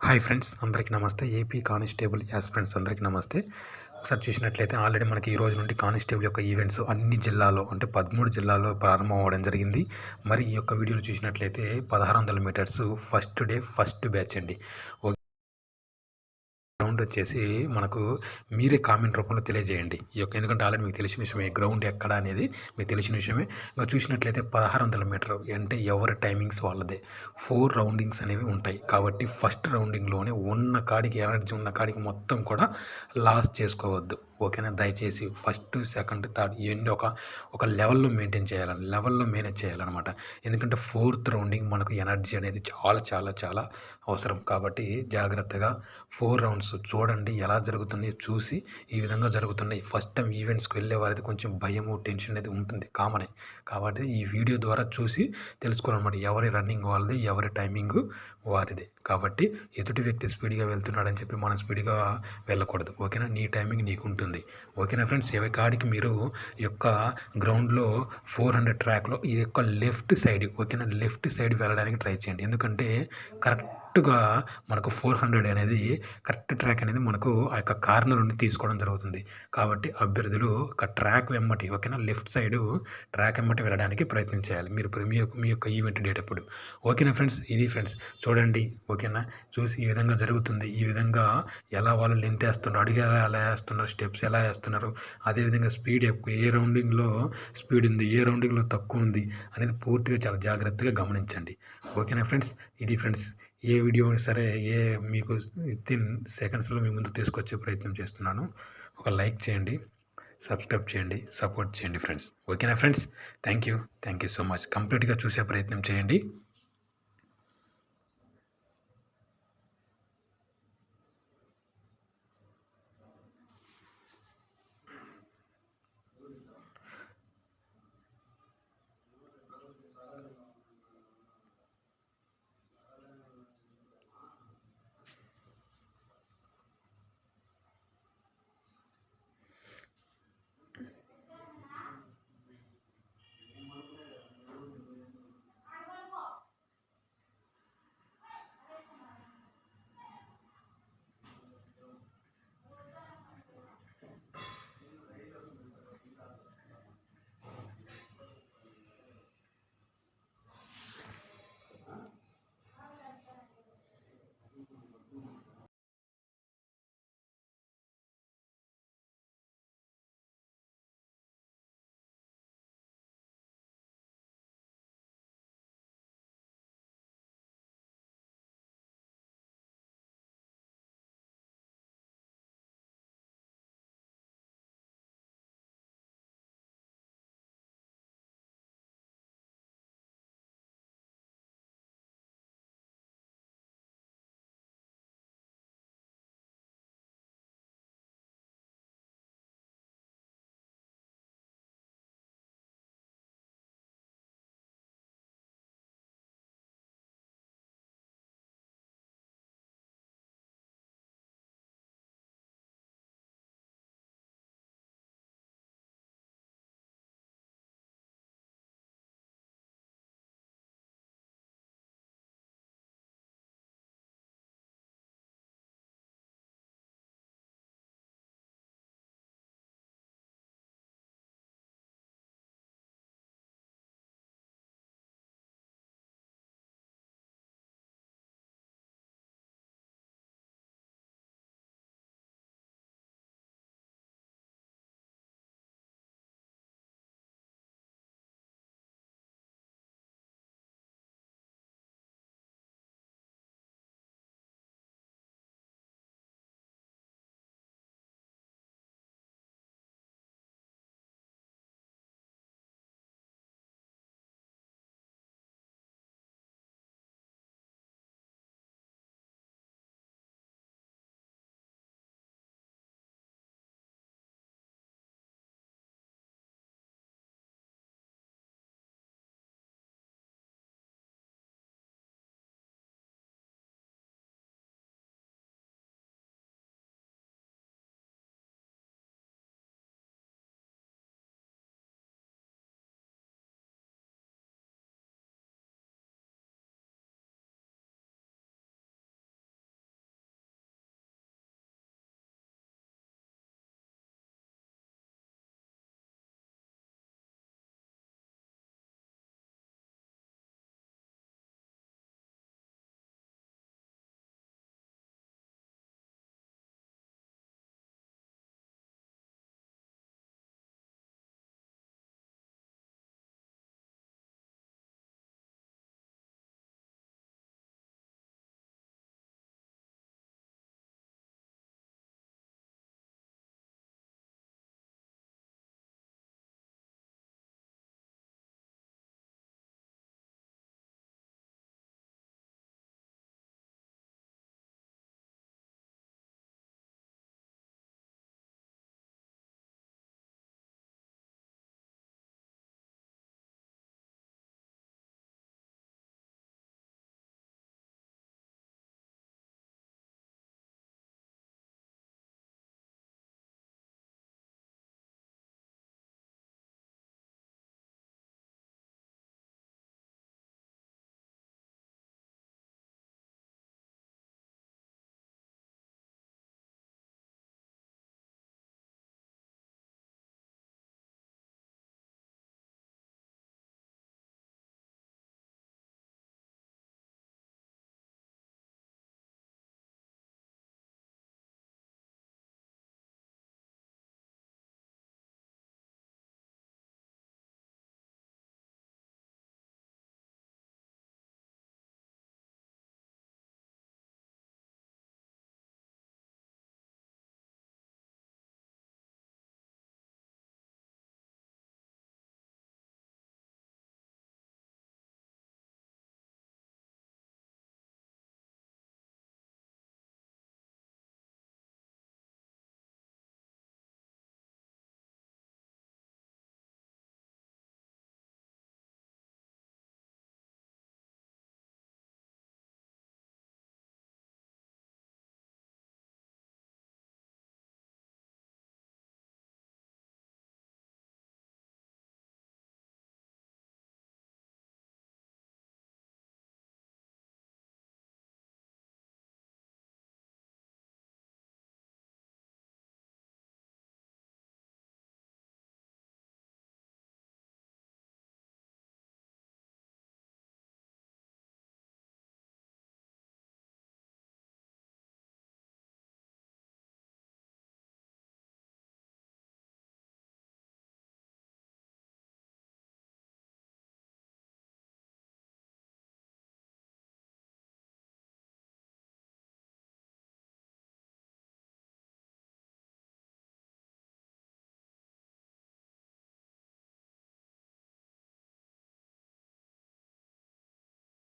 Hi friends అందరికీ నమస్తే. AP constable as friends అందరికీ నమస్తే. ఒకసారి చూసినట్లయితే ఆల్రెడీ మనకి ఈ రోజు నుండి కానిస్టేబుల్ యొక్క ఈవెంట్స్ అన్ని జిల్లాలో అంటే పదమూడు జిల్లాల్లో ప్రారంభం అవ్వడం జరిగింది. మరి ఈ యొక్క వీడియోలు చూసినట్లయితే పదహారు వందల metres first day first batch అండి. గ్రౌండ్ వచ్చేసి మనకు మీరే కామెంట్ రూపంలో తెలియజేయండి. ఈ యొక్క ఎందుకంటే ఆల్రెడీ మీకు తెలిసిన విషయమే గ్రౌండ్ ఎక్కడ అనేది మీకు తెలిసిన విషయమే. ఇంకా చూసినట్లయితే పదహారు వందల మీటర్ అంటే ఎవరి టైమింగ్స్ వాళ్ళదే. ఫోర్ రౌండింగ్స్ అనేవి ఉంటాయి. కాబట్టి ఫస్ట్ రౌండింగ్లోనే ఉన్న కాడికి ఎనర్జీ ఉన్న కాడికి మొత్తం కూడా లాస్ చేసుకోవద్దు. ఓకేనా దయచేసి ఫస్ట్ సెకండ్ థర్డ్ ఇవన్నీ ఒక ఒక లెవెల్లో మెయింటైన్ చేయాలని లెవెల్లో మేనేజ్ చేయాలన్నమాట. ఎందుకంటే ఫోర్త్ రౌండింగ్ మనకు ఎనర్జీ అనేది చాలా చాలా చాలా అవసరం. కాబట్టి జాగ్రత్తగా ఫోర్ రౌండ్స్ చూడండి ఎలా జరుగుతున్నాయి చూసి ఈ విధంగా జరుగుతున్నాయి. ఫస్ట్ టైం ఈవెంట్స్కి వెళ్ళే వారైతే కొంచెం భయము టెన్షన్ అనేది ఉంటుంది కామనే. కాబట్టి ఈ వీడియో ద్వారా చూసి తెలుసుకోవాలన్నమాట. ఎవరి రన్నింగ్ వాళ్ళది ఎవరి టైమింగ్ వారిది. కాబట్టి ఎదుటి వ్యక్తి స్పీడ్గా వెళ్తున్నాడని చెప్పి మనం స్పీడ్గా వెళ్ళకూడదు. ఓకేనా? నీ టైమింగ్ నీకు ఉంటుంది ఓకేనా ఫ్రెండ్స్ ఎవరి కాడికి మీరు యొక్క గ్రౌండ్లో ఫోర్ హండ్రెడ్ ట్రాక్లో ఈ యొక్క లెఫ్ట్ సైడ్ ఓకేనా లెఫ్ట్ సైడ్ వెళ్ళడానికి ట్రై చేయండి. ఎందుకంటే కరెక్ట్ కరెక్ట్గా మనకు ఫోర్ హండ్రెడ్ అనేది కరెక్ట్ ట్రాక్ అనేది మనకు ఆ యొక్క కార్నర్ నుండి తీసుకోవడం జరుగుతుంది. కాబట్టి అభ్యర్థులు ఒక ట్రాక్ వెమ్మటి ఓకేనా? లెఫ్ట్ సైడ్ ట్రాక్ వెమ్మటి వెళ్ళడానికి ప్రయత్నం చేయాలి. మీరు మీ యొక్క మీ యొక్క ఈవెంట్ డేట్ అప్పుడు ఓకేనా ఫ్రెండ్స్? ఇది ఫ్రెండ్స్ చూడండి ఓకేనా? చూసి ఈ విధంగా జరుగుతుంది. ఈ విధంగా ఎలా వాళ్ళు లెంత్ వేస్తున్నారు అడుగు ఎలా వేస్తున్నారు స్టెప్స్ ఎలా వేస్తున్నారు అదేవిధంగా స్పీడ్ ఎక్కువ ఏ రౌండింగ్లో స్పీడ్ ఉంది ఏ రౌండింగ్లో తక్కువ ఉంది అనేది పూర్తిగా చాలా జాగ్రత్తగా గమనించండి. ఓకేనా ఫ్రెండ్స్? ఇది ఫ్రెండ్స్ ఏ వీడియో సరే ఏ మీకు వితిన్ సెకండ్స్లో మీ ముందు తీసుకొచ్చే ప్రయత్నం చేస్తున్నాను. ఒక లైక్ చేయండి సబ్స్క్రైబ్ చేయండి సపోర్ట్ చేయండి ఫ్రెండ్స్. ఓకేనా friends? Thank you. Thank you so much. కంప్లీట్గా చూసే ప్రయత్నం చేయండి.